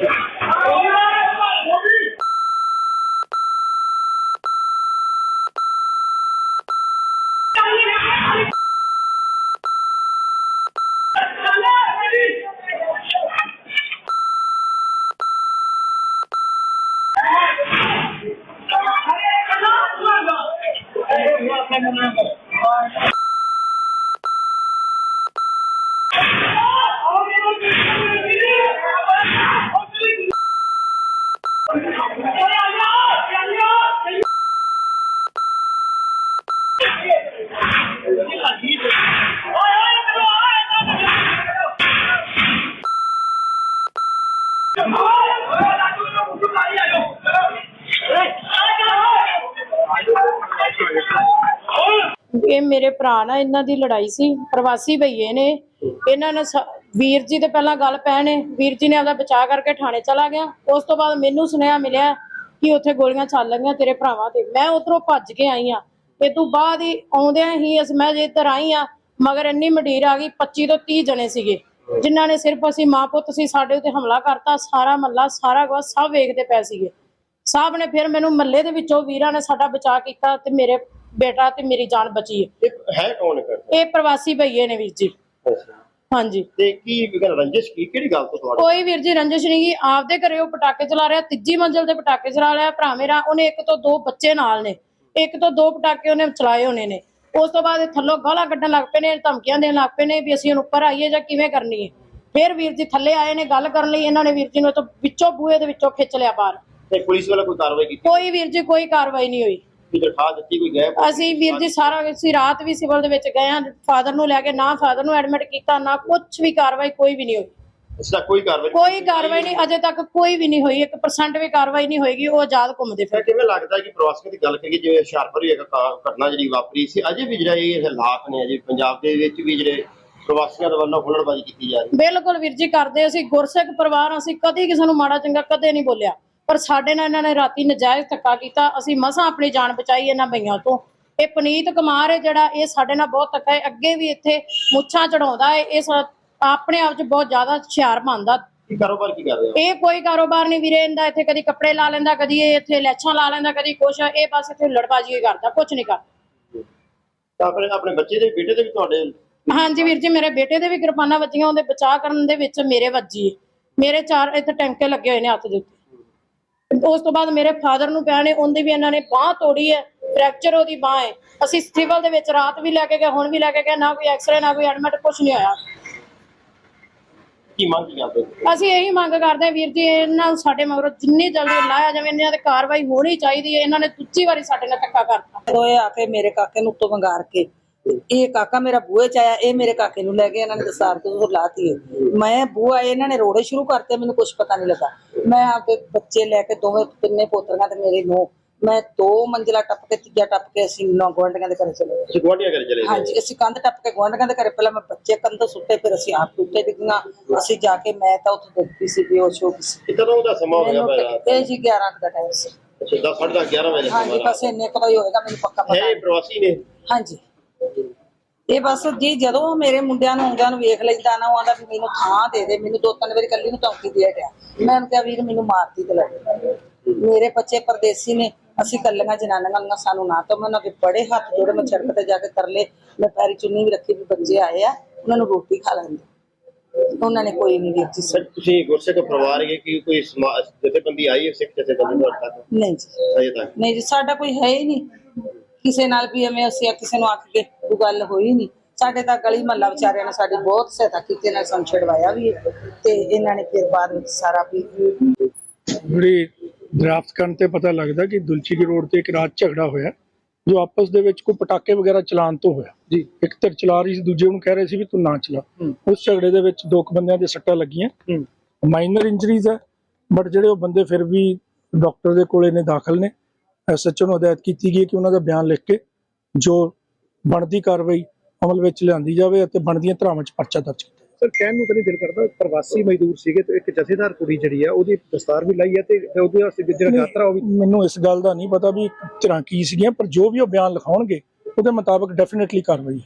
Yeah. ਇਹ ਮੇਰੇ ਭਰਾ ਨਾਲ ਇਹਨਾਂ ਦੀ ਲੜਾਈ ਸੀ, ਪ੍ਰਵਾਸੀ ਭਈਏ ਨੇ। ਇਹਨਾਂ ਨੇ ਸ- ਵੀਰ ਜੀ ਤੇ ਪਹਿਲਾਂ ਗੱਲ ਪੈਣੇ, ਵੀਰ ਜੀ ਨੇ ਆਪਦਾ ਬਚਾਅ ਕਰਕੇ ਥਾਣੇ ਚਲਾ ਗਿਆ। ਉਸ ਤੋਂ ਬਾਅਦ ਮੈਨੂੰ ਸੁਨੇਹਾ ਮਿਲਿਆ ਕਿ ਉੱਥੇ ਗੋਲੀਆਂ ਚੱਲ ਰਹੀਆਂ ਤੇਰੇ ਭਰਾਵਾਂ ਤੇ। ਮੈਂ ਉਧਰੋਂ ਭੱਜ ਕੇ ਆਈ ਆ। ਇਹ ਤੋਂ ਬਾਅਦ ਹੀ ਆਉਂਦਿਆਂ ਹੀ ਅਸ ਮੈਂ ਜੇ ਆਈ ਆ ਮਗਰ ਇੰਨੀ ਮੰਡੀਰ ਆ ਗਈ 25 ਤੋਂ 30 ਜਣੇ ਸੀਗੇ ਜਿਨ੍ਹਾਂ ਨੇ ਸਿਰਫ ਅਸੀਂ ਮਾਂ ਪੁੱਤ ਸੀ ਸਾਡੇ ਉੱਤੇ ਹਮਲਾ ਕਰਤਾ ਸਾਰਾ ਮੱਲਾ ਸਾਰਾ ਕੁਝ ਸਭ ਵੇਖਦੇ ਪਏ ਸੀਗੇ। ਸਾਹਿਬ ਨੇ ਫਿਰ ਮੈਨੂੰ ਮੱਲੇ ਦੇ ਵਿੱਚੋਂ ਵੀਰਾਂ ਨੇ ਸਾਡਾ ਬਚਾਅ ਕੀਤਾ ਤੇ ਮੇਰੇ ਬੇਟਾ ਤੇ ਮੇਰੀ ਜਾਨ ਬਚੀ ਹੈ। ਹੈ ਕੌਣ ਕਰਦਾ? ਇਹ ਪ੍ਰਵਾਸੀ ਭਈਏ ਨੇ ਵੀਰ ਜੀ। ਹਾਂਜੀ। ਤੇ ਕੀ ਗੱਲ ਰੰਜਿਸ਼ ਕੀ ਕਿਹੜੀ ਗੱਲ ਤੋਂ ਤੁਹਾਡੇ ਕੋਈ ਵੀਰ ਜੀ ਰੰਜਿਸ਼ ਨਹੀਂ ਗੀ ਆਪਦੇ ਘਰੇ ਉਹ ਪਟਾਕੇ ਚਲਾ ਰਿਹਾ ਤੀਜੀ ਮੰਜ਼ਲ ਤੇ ਪਟਾਕੇ ਚਲਾ ਰਿਹਾ ਭਰਾ ਮੇਰਾ ਉਹਨੇ ਇੱਕ ਤੋਂ ਦੋ ਬੱਚੇ ਨਾਲ ਨੇ। ਇੱਕ ਤੋਂ ਦੋ ਪਟਾਕੇ ਉਹਨੇ ਚਲਾਏ ਹੋਣੇ ਨੇ। ਉਸ ਤੋਂ ਬਾਅਦ ਇਹ ਥੱਲੋਂ ਗਾਲਾਂ ਕੱਢਣ ਲੱਗ ਪਏ ਨੇ ਧਮਕੀਆਂ ਦੇਣ ਲੱਗ ਪਏ ਨੇ ਵੀ ਅਸੀਂ ਹੁਣ ਉੱਪਰ ਆਈਏ ਜਾਂ ਕਿਵੇਂ ਕਰਨੀ ਹੈ। ਫਿਰ ਵੀਰ ਜੀ ਥੱਲੇ ਆਏ ਨੇ ਗੱਲ ਕਰਨ ਲਈ ਇਹਨਾਂ ਨੇ ਵੀਰ ਜੀ ਨੂੰ ਤੋਂ ਵਿੱਚੋਂ ਬੂਹੇ ਦੇ ਵਿੱਚੋਂ ਖਿੱਚ ਲਿਆ ਬਾਹਰ। ਤੇ ਪੁਲਿਸ ਵਾਲਾ ਕੋਈ ਕਾਰਵਾਈ ਕੀਤੀ? ਕੋਈ ਵੀਰ ਜੀ ਕੋਈ ਕਾਰਵਾਈ ਨਹੀਂ ਹੋਈ। ਕੋਈ ਦਰਖਾਸਤ ਦਿੱਤੀ ਕੋਈ ਗਏ ਅਸੀਂ ਵੀਰ ਜੀ ਸਾਰਾ ਅਸੀਂ ਰਾਤ ਵੀ ਸਿਵਲ ਦੇ ਵਿੱਚ ਗਏ ਆ ਫਾਦਰ ਨੂੰ ਲੈ ਕੇ ਨਾ ਫਾਦਰ ਨੂੰ ਐਡਮਿਟ ਕੀਤਾ ਨਾ ਕੁਝ ਵੀ ਕਾਰਵਾਈ ਕੋਈ ਵੀ ਨਹੀਂ ਹੋਈ। ਦਾ ਕੋਈ ਕਾਰਵਾਈ ਕੋਈ ਕਾਰਵਾਈ ਨਹੀਂ ਅਜੇ ਤੱਕ ਕੋਈ ਵੀ ਨਹੀਂ ਹੋਈ 1% ਵੀ ਕਾਰਵਾਈ ਨਹੀਂ ਹੋਏਗੀ ਉਹ ਆਜ਼ਾਦ ਘੁੰਮਦੇ ਫਿਰ ਕਿਵੇਂ ਲੱਗਦਾ ਕਿ ਪ੍ਰਵਾਸੀਆਂ ਦੀ ਗੱਲ ਕਰੀਏ ਜਿਵੇਂ ਹੁਸ਼ਿਆਰਪੁਰ ਹੀ ਇੱਕ ਘਟਨਾ ਜਿਹੜੀ ਵਾਪਰੀ ਸੀ ਅਜੇ ਵੀ ਜਿਹੜਾ ਇਹ ਹਾਲਾਤ ਨੇ ਅਜੇ ਪੰਜਾਬ ਦੇ ਵਿੱਚ ਵੀ ਜਿਹੜੇ ਪ੍ਰਵਾਸੀਆਂ ਦੇ ਵੱਲੋਂ ਹੁਲੜਬਾਜ਼ੀ ਕੀਤੀ ਜਾ ਰਹੀ ਬਿਲਕੁਲ ਵੀਰ ਜੀ ਕਰਦੇ ਅਸੀਂ ਗੁਰਸਿੱਖ ਪਰਿਵਾਰ ਅਸੀਂ ਕਦੀ ਕਿਸੇ ਨੂੰ ਮਾੜਾ ਚੰਗਾ ਕਦੇ ਨਹੀਂ ਬੋਲਿਆ। ਪਰ ਸਾਡੇ ਨਾਲ ਇਹਨਾਂ ਨੇ ਰਾਤੀ ਨਜਾਇਜ਼ ਧੱਕਾ ਕੀਤਾ ਅਸੀਂ ਮਸਾਂ ਆਪਣੀ ਜਾਨ ਬਚਾਈ ਇਹਨਾਂ ਬਈਆਂ ਤੋਂ। ਇਹ ਪਨੀਤ ਕੁਮਾਰ ਹੈ ਜਿਹੜਾ ਇਹ ਸਾਡੇ ਨਾਲ ਬਹੁਤ ਧੱਕਾ ਹੈ ਅੱਗੇ ਵੀ ਇੱਥੇ ਮੁੱਛਾਂ ਚੜਾਉਂਦਾ ਹੈ ਇਹ ਆਪਣੇ ਆਪ 'ਚ ਬਹੁਤ ਜ਼ਿਆਦਾ ਹੁਸ਼ਿਆਰ ਮੰਨਦਾ ਕੀ ਕਾਰੋਬਾਰ ਕੀ ਕਰ ਰਹੇ ਹੋ? ਇਹ ਕੋਈ ਕਾਰੋਬਾਰ ਨਹੀਂ ਵੀਰੇ ਇਹਦਾ ਇੱਥੇ ਕਦੀ ਕੱਪੜੇ ਲਾ ਲੈਂਦਾ ਕਦੀ ਇਹ ਇੱਥੇ ਲੈਛਾਂ ਲਾ ਲੈਂਦਾ ਕਦੀ ਕੁਛ ਇਹ ਬਸ ਇੱਥੇ ਲੜਬਾਜੀ ਹੀ ਕਰਦਾ ਕੁਛ ਨਹੀਂ ਕਰਦਾ। ਤਾਂ ਆਪਣੇ ਆਪਣੇ ਬੱਚੇ ਦੇ ਬੇਟੇ ਦੇ ਵੀ ਤੁਹਾਡੇ ਹਾਂਜੀ ਵੀਰ ਜੀ ਮੇਰੇ ਬੇਟੇ ਦੇ ਵੀ ਕਿਰਪਾਨਾਂ ਵੱਜੀਆਂ ਉਹਦੇ ਬਚਾਅ ਕਰਨ ਦੇ ਵਿੱਚ ਮੇਰੇ ਵੱਜੀ। ਮੇਰੇ ਚਾਰ ਇੱਥੇ ਟੈਂਕੇ ਲੱਗੇ ਹੋਏ ਨੇ ਹੱਥ ਦੇ ਉੱਤੇ। ਉਸ ਤੋਂ ਬਾਅਦ ਮੇਰੇ ਫਾਦਰ ਨੂੰ ਪਿਆ ਨੇ ਉਹਦੀ ਵੀ ਇਹਨਾਂ ਨੇ ਬਾਹ ਤੋੜੀ ਹੈ ਫ੍ਰੈਕਚਰ ਉਹਦੀ ਬਾਹ ਹੈ। ਅਸੀਂ ਸਿਵਲ ਦੇ ਵਿੱਚ ਰਾਤ ਵੀ ਲੈ ਕੇ ਗਏ ਹੁਣ ਵੀ ਲੈ ਕੇ ਗਏ ਨਾ ਕੋਈ ਐਕਸਰੇ ਨਾ ਕੋਈ ਐਡਮਿਟ ਕੁਛ ਨਹੀਂ ਹੋਇਆ। ਕੀ ਮੰਗ ਕਰਦੇ? ਅਸੀਂ ਇਹੀ ਮੰਗ ਕਰਦੇ ਹਾਂ ਵੀਰ ਜੀ ਇਹਨਾਂ ਨੂੰ ਸਾਡੇ ਮਗਰੋਂ ਜਿੰਨੀ ਜਲਦੀ ਲਾਇਆ ਜਾਵੇ ਇਹਨਾਂ ਤੇ ਕਾਰਵਾਈ ਹੋਣੀ ਚਾਹੀਦੀ ਹੈ। ਇਹਨਾਂ ਨੇ ਦੂਜੀ ਵਾਰੀ ਸਾਡੇ ਨਾਲ ਧੱਕਾ ਕਰਤਾ। ਇਹ ਆ ਕੇ ਮੇਰੇ ਕਾਕੇ ਨੂੰ ਉੱਤੋਂ ਵੰਗਾਰ ਕੇ। ਇਹ ਕਾਕਾ ਮੇਰਾ ਬੂਹੇ ਚ ਆਇਆ ਇਹ ਮੇਰੇ ਕਾਕੇ ਨੂੰ ਲੈ ਕੇ ਇਹਨਾਂ ਨੇ ਦਸਾਰ ਤੋਂ ਲਾਤੀ ਮੈਂ ਬੂਹਾ ਇਹਨਾਂ ਨੇ ਰੋੜੇ ਸ਼ੁਰੂ ਕਰਤੇ ਮੈਨੂੰ ਕੁਝ ਪਤਾ ਨਹੀਂ ਲੱਗਾ। ਮੈਂ ਆਪਦੇ ਬੱਚੇ ਲੈ ਕੇ ਦੋਵੇਂ ਤਿੰਨੇ ਪੋਤਰੀਆਂ ਤੇ ਮੇਰੇ ਨੂੰ ਮੈਂ ਦੋ ਮੰਜ਼ਿਲਾ ਟੱਪ ਕੇ ਤੀਜਾ ਟੱਪ ਕੇ ਅਸੀਂ ਨੌ ਗੁਆਂਢੀਆਂ ਦੇ ਘਰੇ ਚਲੇ ਗਏ। ਤੁਸੀਂ ਗੁਆਂਢੀਆਂ ਘਰ ਚਲੇ ਗਏ। ਹਾਂਜੀ ਅਸੀਂ ਕੰਧ ਟੱਪ ਕੇ ਗੁਆਂਢੀਆਂ ਦੇ ਘਰੇ ਪਹਿਲਾਂ ਮੈਂ ਬੱਚੇ ਕੰਧ ਸੁੱਤੇ ਫਿਰ ਅਸੀਂ ਆਪ ਉੱਤੇ ਡਿੱਗੀਆਂ ਅਸੀਂ ਜਾ ਕੇ ਮੈਂ ਤਾਂ ਉੱਥੇ ਪਈ ਸੀ ਬੇਹੋਸ਼ ਹੋ ਗਈ ਸੀ ਕਿਤਨਾ ਦਾ ਸਮਾਂ ਹੋ ਗਿਆ ਮੈਨੂੰ ਇਹ ਜੀ 11 ਕੁ ਦਾ ਟਾਈਮ ਸੀ। ਅੱਛਾ 10 11 ਵਜੇ ਹਾਂਜੀ ਬਸ ਇੰਨੇ ਕੁ ਦਾ ਹੀ ਹੋਏਗਾ ਮੈਨੂੰ ਪੱਕਾ ਪਤਾ ਇਹ ਪ੍ਰਵਾਸੀ ਨੇ? ਹਾਂਜੀ। ਇਹ ਬਸ ਜੀ ਜਦੋਂ ਮੇਰੇ ਮੁੰਡਿਆਂ ਨੂੰ ਆਉਂਦਿਆਂ ਨੂੰ ਵੇਖ ਲੈਂਦਾ ਨਾ ਉਹ ਆਂਦਾ ਵੀ ਮੈਨੂੰ ਥਾਂ ਦੇ ਦੇ ਮੈਨੂੰ ਦੋ ਤਿੰਨ ਵਾਰੀ ਕੱਲੀ ਨੂੰ ਧਮਕੀ ਦੇ ਹਟਿਆ। ਮੈਂ ਕਿਹਾ ਵੀਰ ਮੈਨੂੰ ਮਾਰਦੀ ਤੇ ਲੈ ਮੇਰੇ ਬੱਚੇ ਪਰਦੇਸੀ ਨੇ। ਅਸੀਂ ਕੱਲੀਆਂ ਜਨਾਨੀਆਂ ਨੂੰ ਸਾਨੂੰ ਨਾ ਤੋਂ ਮੈਂ ਉਹਨਾਂ ਦੇ ਬੜੇ ਹੱਥ ਜੋੜੇ ਮੈਂ ਸੜਕ ਤੇ ਜਾ ਕੇ ਕਰ ਲਏ ਮੈਂ ਪੈਰੀ ਚੁੰਨੀ ਵੀ ਰੱਖੀ ਵੀ ਬੱਚੇ ਆਏ ਆ ਉਹਨਾਂ ਨੂੰ ਰੋਟੀ ਖਾ ਲੈਂਦੇ। ਉਹਨਾਂ ਨੇ ਕੋਈ ਨਹੀਂ ਵੇਚੀ ਸਰ। ਤੁਸੀਂ ਗੁਰਸਿੱਖ ਪਰਿਵਾਰ ਹੈ ਕਿ ਕੋਈ ਜਥੇਬੰਦੀ ਆਈ ਹੈ ਸਿੱਖ ਜਥੇਬੰਦੀ ਤੁਹਾਡੇ ਤੱਕ ਨਹੀਂ ਜੀ। ਅਜੇ ਤੱਕ ਨਹੀਂ ਜੀ ਸਾਡਾ ਕੋਈ ਹੈ ਹੀ ਨਹੀਂ। ਕਿਸੇ ਨਾਲ ਵੀ ਐਵੇਂ ਅਸੀਂ ਕਿਸੇ ਨੂੰ ਆਖ ਕੇ ਕੋਈ ਗੱਲ ਹੋਈ ਨਹੀਂ। ਸਾਡੇ ਤਾਂ ਗਲੀ ਮਹੱਲਾ ਵਿਚਾਰਿਆਂ ਨੇ ਸਾਡੀ ਬਹੁਤ ਸਹਾਇਤਾ ਕੀਤੀ ਨਾਲ ਸਾਨੂੰ ਛਡਵਾਇਆ ਵੀ ਤੇ ਇਹਨਾਂ ਨੇ ਫਿਰ ਬਾਅਦ ਵਿੱਚ ਸਾਰਾ ਵੀ ਬੜੀ ਡਰਾਫਟ ਕਰਨ ਤੇ ਪਤਾ ਲੱਗਦਾ ਕਿ ਦੁਲਚੀ ਰੋਡ ਤੇ ਇੱਕ ਰਾਤ ਝਗੜਾ ਹੋਇਆ ਜੋ ਆਪਸ ਦੇ ਵਿੱਚ ਕੋਈ ਪਟਾਕੇ ਵਗੈਰਾ ਚਲਾਉਣ ਤੋਂ ਹੋਇਆ ਜੀ ਇੱਕ ਧਿਰ ਚਲਾ ਰਹੀ ਸੀ ਦੂਜੇ ਨੂੰ ਕਹਿ ਰਹੇ ਸੀ ਵੀ ਤੂੰ ਨਾ ਚਲਾ। ਉਸ ਝਗੜੇ ਦੇ ਵਿੱਚ ਦੋ ਕੁ ਬੰਦਿਆਂ ਦੇ ਸੱਟਾਂ ਲੱਗੀਆਂ। ਮਾਈਨਰ ਇੰਜਰੀਜ਼ ਹੈ ਬਟ ਜਿਹੜੇ ਉਹ ਬੰਦੇ ਫਿਰ ਵੀ ਡਾਕਟਰ ਦੇ ਕੋਲੇ ਨੇ ਦਾਖਲ ਨੇ ਐਸਐਚਓ ਨੂੰ ਹਦਾਇਤ ਕੀਤੀ ਗਈ ਕਿ ਉਹਨਾਂ ਦਾ ਬਿਆਨ ਲਿਖ ਕੇ ਜੋ ਬਣਦੀ ਕਾਰਵਾਈ ਅਮਲ ਵਿੱਚ ਲਿਆਂਦੀ ਜਾਵੇ ਅਤੇ ਬਣਦੀਆਂ ਧਾਰਾਵਾਂ 'ਚ ਪਰਚਾ ਦਰਜ। ਸਰ ਕਹਿਣ ਨੂੰ ਨਹੀਂ ਦਿਲ ਕਰਦਾ ਪ੍ਰਵਾਸੀ ਮਜ਼ਦੂਰ ਸੀਗੇ ਤੇ ਇੱਕ ਜਥੇਦਾਰ ਕੁੜੀ ਜਿਹੜੀ ਆ ਉਹਦੀ ਦਸਤਾਰ ਵੀ ਲਾਈ ਹੈ ਤੇ ਉਹਦੇ ਵਾਸਤੇ ਜਿਹੜਾ ਯਾਤਰਾ ਉਹ ਵੀ ਮੈਨੂੰ ਇਸ ਗੱਲ ਦਾ ਨਹੀਂ ਪਤਾ ਵੀ ਧਿਰਾਂ ਕੀ ਸੀਗੀਆਂ ਪਰ ਜੋ ਵੀ ਉਹ ਬਿਆਨ ਲਿਖਾਉਣਗੇ ਉਹਦੇ ਮੁਤਾਬਕ ਡੈਫੀਨਿਟਲੀ ਕਾਰਵਾਈ